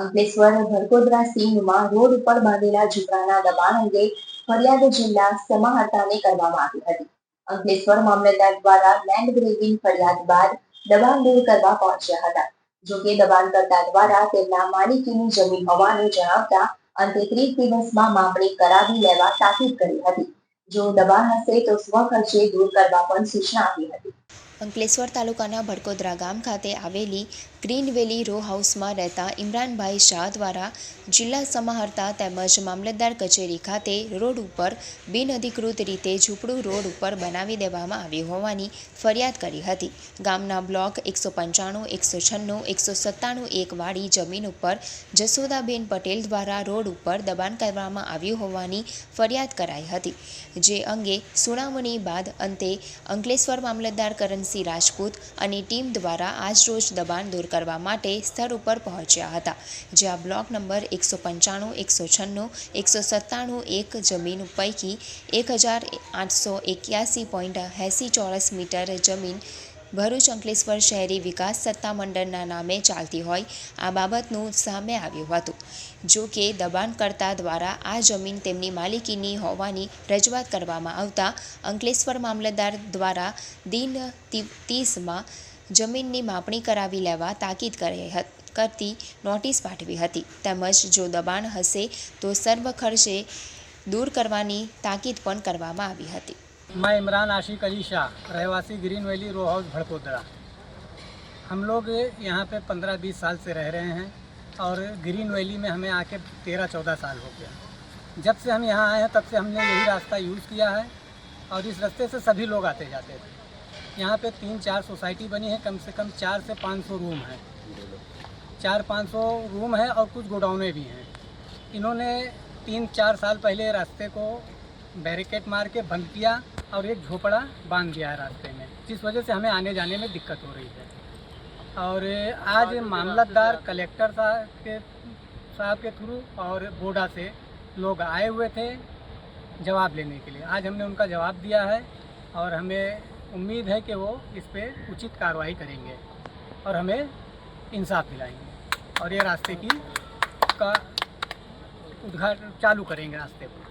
અંકલેશ્વર ભરકોદરા સીમમાં રોડ ઉપર બાંધેલા ઝૂંપડાના દબાણ અંગે ફરિયાદ જિલ્લા સમાહર્તાને કરવામાં આવી હતી. અંકલેશ્વર મામલતદાર દ્વારા લેન્ડ ગ્રેવિંગ ફરિયાદ બાદ દબાણ દૂર કરવા પહોંચ્યા હતા. જોકે દબાણકર્તા દ્વારા તેમના માલિકીની જમીન હોવાનું જણાવતા અંતે ત્રીસ દિવસમાં માપણી કરાવી લેવા તાકીદ કરી હતી. જો દબાણ હશે તો સ્વખર્ચે દૂર કરવા પણ સૂચના આપી હતી. અંકલેશ્વર તાલુકાના ભડકોદરા ગામ ખાતે આવેલી ગ્રીન વેલી રો હાઉસમાં રહેતા ઇમરાનભાઈ શાહ દ્વારા જિલ્લા સમાહર્તા તેમજ મામલતદાર કચેરી ખાતે રોડ ઉપર બિનઅધિકૃત રીતે ઝૂંપડું રોડ ઉપર બનાવી દેવામાં આવ્યું હોવાની ફરિયાદ કરી હતી. ગામના બ્લોક એકસો પંચાણું, એકસો છન્નું, એકસો સત્તાણું એક વાળી જમીન ઉપર જસોદાબેન પટેલ દ્વારા રોડ ઉપર દબાણ કરવામાં આવ્યું હોવાની ફરિયાદ કરાઈ હતી. જે અંગે સુનાવણી બાદ અંતે અંકલેશ્વર મામલતદાર કરણસિંહ રાજપૂત અને ટીમ દ્વારા આજરોજ દબાણ દૂર કરવા માટે સ્થળ ઉપર પહોંચ્યા હતા, જ્યાં બ્લોક નંબર એકસો પંચાણું, એકસો છન્નું, એકસો સત્તાણું એક જમીન પૈકી એક હજાર આઠસો એક્યાસી પોઈન્ટ એંસી ચોરસ મીટર જમીન ભરૂચ અંકલેશ્વર શહેરી વિકાસ સત્તામંડળના નામે ચાલતી હોય આ બાબતનું સામે આવ્યું હતું. જો કે દબાણકર્તા દ્વારા આ જમીન તેમની માલિકીની હોવાની રજૂઆત કરવામાં આવતા અંકલેશ્વર મામલતદાર દ્વારા દિન ત્રીસમાં જમીનની માપણી કરાવી લેવા તાકીદ કરી કરતી નોટિસ પાઠવી હતી. તેમજ જો દબાણ હશે તો સર્વ ખર્ચે દૂર કરવાની તાકીદ પણ કરવામાં આવી હતી. मैं इमरान आशिक अली शाह, रहवासी green valley row house Bhadkodara हम लोग यहाँ पे पंद्रह बीस साल से रह रहे हैं और ग्रीन वैली में हमें आके तेरह चौदह साल हो गया। जब से हम यहाँ आए हैं, तब से हमने यही रास्ता यूज़ किया है और इस रास्ते से सभी लोग आते जाते थे यहाँ पे तीन चार सोसाइटी बनी है, कम से कम चार से पाँच सौ रूम हैं। चार पाँच सौ रूम है और कुछ गोडाउनें भी हैं। इन्होंने तीन चार साल पहले रास्ते को बैरिकेड मार के बंद किया और एक झोपड़ा बाँध दिया है रास्ते में जिस वजह से हमें आने जाने में दिक्कत हो रही है। और आज मामलतदार कलेक्टर साहब के साहब के थ्रू और बोडा से लोग आए हुए थे जवाब लेने के लिए। आज हमने उनका जवाब दिया है और हमें उम्मीद है कि वो इस पर उचित कार्रवाई करेंगे और हमें इंसाफ दिलाएँगे और ये रास्ते की का उद्घाटन चालू करेंगे रास्ते को